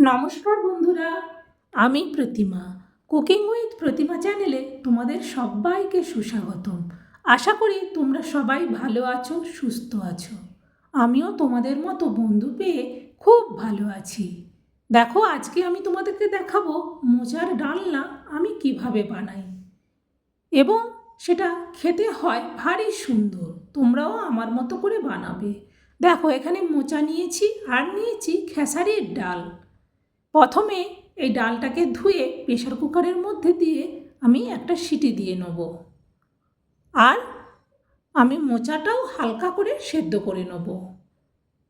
নমস্কার বন্ধুরা, আমি প্রতিমা। কুকিং উইথ প্রতিমা চ্যানেলে তোমাদের সবাইকে সুস্বাগতম। আশা করি তোমরা সবাই ভালো আছো, সুস্থ আছো। আমিও তোমাদের মতো বন্ধু পেয়ে খুব ভালো আছি। দেখো, আজকে আমি তোমাদেরকে দেখাবো মোচার ডালনা আমি কীভাবে বানাই। এবং সেটা খেতে হয় ভারী সুন্দর, তোমরাও আমার মতো করে বানাবে। দেখো, এখানে মোচা নিয়েছি আর নিয়েছি খেসারির ডাল। প্রথমে এই ডালটাকে ধুয়ে প্রেশার কুকারের মধ্যে দিয়ে আমি একটা সিটি দিয়ে নেব। আর আমি মোচাটাও হালকা করে সেদ্ধ করে নেব।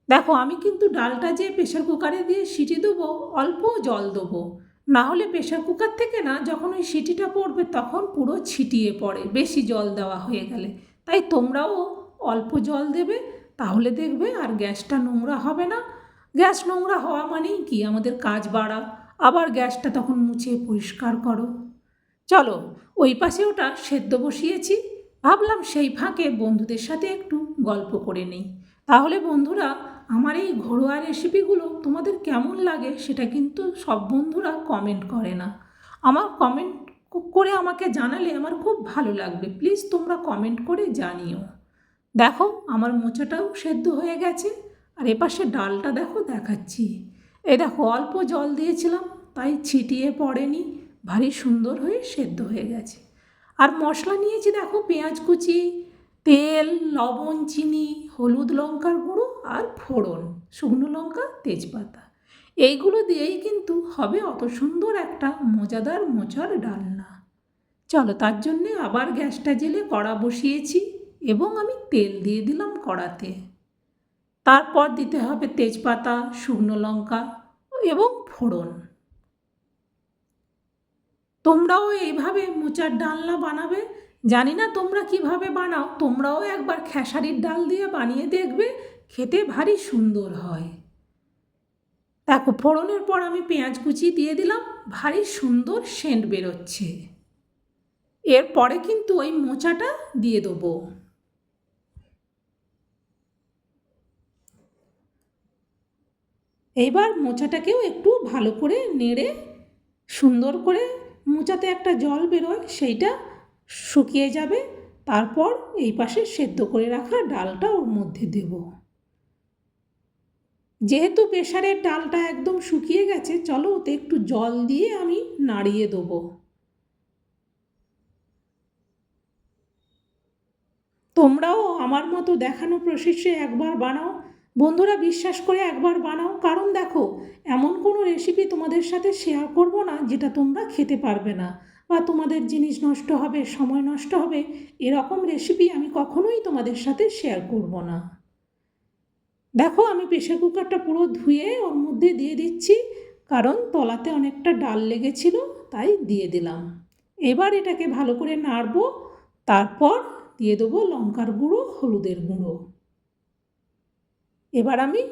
দেখো, আমি কিন্তু ডালটা যে প্রেশার কুকারে দিয়ে সিটি দেবো, অল্প জল দেবো। না হলে প্রেশার কুকার থেকে না, যখন ওই সিটিটা পড়বে তখন পুরো ছিটিয়ে পড়ে, বেশি জল দেওয়া হয়ে গেলে। তাই তোমরাও অল্প জল দেবে, তাহলে দেখবে আর গ্যাসটা নোংরা হবে না। গ্যাস নোংরা হওয়া মানেই কি আমাদের কাজ বাড়া? আবার গ্যাসটা তখন মুছে পরিষ্কার করো। চলো, ওই পাশে ওটা সেদ্ধ বসিয়েছি। ভাবলাম সেই ফাঁকে বন্ধুদের সাথে একটু গল্প করে নেই। তাহলে বন্ধুরা, আমার এই ঘরোয়া রেসিপিগুলো তোমাদের কেমন লাগে সেটা কিন্তু সব বন্ধুরা কমেন্ট করে না। আমার কমেন্ট করে আমাকে জানালে আমার খুব ভালো লাগবে। প্লিজ তোমরা কমেন্ট করে জানিও। দেখো, আমার মোচাটাও সেদ্ধ হয়ে গেছে। আর এপাশে ডালটা দেখো, দেখাচ্ছি। এই দেখো, অল্প জল দিয়েছিলাম, তাই ছিটিয়ে পড়েনি। ভারী সুন্দর হয়ে সেদ্ধ হয়ে গেছে। আর মশলা নিয়েছি দেখো, পেঁয়াজ কুচি, তেল, লবণ, চিনি, হলুদ লঙ্কার গুঁড়ো আর ফোড়ন, শুকনো লঙ্কা, তেজপাতা। এইগুলো দিয়েই কিন্তু হবে অত সুন্দর একটা মজাদার মোচার ডালনা। চলো, তার জন্যে আবার গ্যাসটা জেলে কড়া বসিয়েছি এবং আমি তেল দিয়ে দিলাম কড়াতে। তারপর দিতে হবে তেজপাতা, শুকনো লঙ্কা এবং ফোড়ন। তোমরাও এইভাবে মোচার ডালনা বানাবে? জানি না তোমরা কীভাবে বানাও, তোমরাও একবার খেসারির ডাল দিয়ে বানিয়ে দেখবে, খেতে ভারী সুন্দর হয়। দেখো, ফোড়নের পর আমি পেঁয়াজ কুচি দিয়ে দিলাম, ভারী সুন্দর সেন্ট বেরোচ্ছে। এরপরে কিন্তু ওই মোচাটা দিয়ে দেবো। এইবার মোচাটাকেও একটু ভালো করে নেড়ে সুন্দর করে মোচাতে একটা জল বেরোয়, সেইটা শুকিয়ে যাবে। তারপর এই পাশে সেদ্ধ করে রাখা ডালটা ওর মধ্যে দেব। যেহেতু প্রেশারের ডালটা একদম শুকিয়ে গেছে, চলো ওতে একটু জল দিয়ে আমি নাড়িয়ে দেবো। তোমরাও আমার মতো দেখানো প্রসেসে একবার বানাও। বন্ধুরা বিশ্বাস করে একবার বানাও। কারণ দেখো, এমন কোনো রেসিপি তোমাদের সাথে শেয়ার করব না যেটা তোমরা খেতে পারবে না বা তোমাদের জিনিস নষ্ট হবে, সময় নষ্ট হবে, এরকম রেসিপি আমি কখনোই তোমাদের সাথে শেয়ার করব না। দেখো, আমি প্রেশার কুকারটা পুরো ধুয়ে ওর মধ্যে দিয়ে দিচ্ছি, কারণ তলাতে অনেকটা ডাল লেগেছিল, তাই দিয়ে দিলাম। এবার এটাকে ভালো করে নাড়বো, তারপর দিয়ে দেবো লঙ্কার গুঁড়ো, হলুদের গুঁড়ো। এবার আমি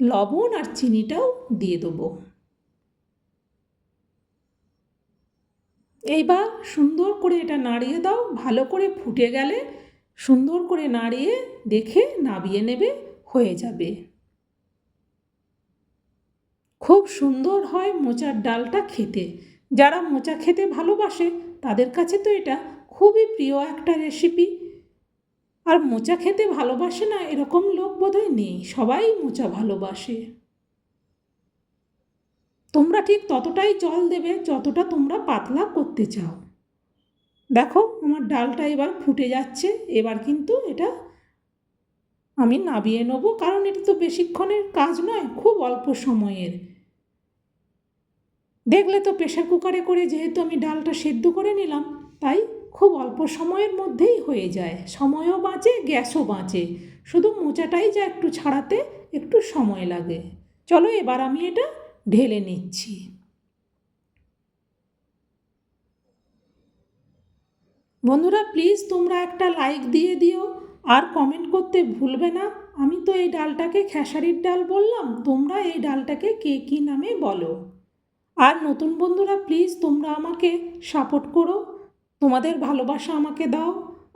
লবণ আর চিনিটাও দিয়ে দেবো। এইবার সুন্দর করে এটা নাড়িয়ে দাও, ভালো করে ফুটে গেলে সুন্দর করে নাড়িয়ে দেখে নাবিয়ে নেবে, হয়ে যাবে। খুব সুন্দর হয় মোচার ডালটা খেতে। যারা মোচা খেতে ভালোবাসে, তাদের কাছে তো এটা খুবই প্রিয় একটা রেসিপি আর মোচা খেতে ভালোবাসে না এরকম লোক বোধহয় নেই, সবাই মোচা ভালোবাসে। তোমরা ঠিক ততটাই জল দেবে যতটা তোমরা পাতলা করতে চাও। দেখো, আমার ডালটা এবার ফুটে যাচ্ছে, এবার কিন্তু এটা আমি নাবিয়ে নেব, কারণ এটা তো বেশিক্ষণের কাজ নয়, খুব অল্প সময়ের। দেখলে তো প্রেশার কুকারে করে যেহেতু আমি ডালটা সেদ্ধ করে নিলাম, তাই খুব অল্প সময়ের মধ্যেই হয়ে যায়। সময়ও বাঁচে, গ্যাসও বাঁচে। শুধু মোচাটাই যা একটু ছাড়াতে একটু সময় লাগে। চলো এবার আমি এটা ঢেলে নিচ্ছি। বন্ধুরা প্লিজ তোমরা একটা লাইক দিয়ে দিও। আর কমেন্ট করতে ভুলবে না। আমি তো এই ডালটাকে খেসারির ডাল বললাম। তোমরা এই ডালটাকে কে কী নামে বলো। আর নতুন বন্ধুরা প্লিজ তোমরা আমাকে সাপোর্ট করো। তোমাদের ভালোবাসা আমাকে দাও,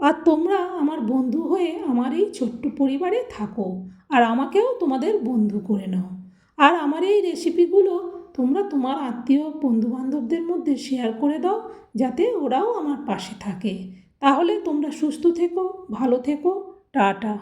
আর তোমরা আমার বন্ধু হয়ে আমার এই ছোট্ট পরিবারে থাকো, আর আমাকেও তোমাদের বন্ধু করে নাও। আর আমার এই রেসিপিগুলো তোমরা তোমার আত্মীয় বন্ধুবান্ধবদের মধ্যে শেয়ার করে দাও, যাতে ওরাও আমার পাশে থাকে। তাহলে তোমরা সুস্থ থেকো, ভালো থেকো, টাটা।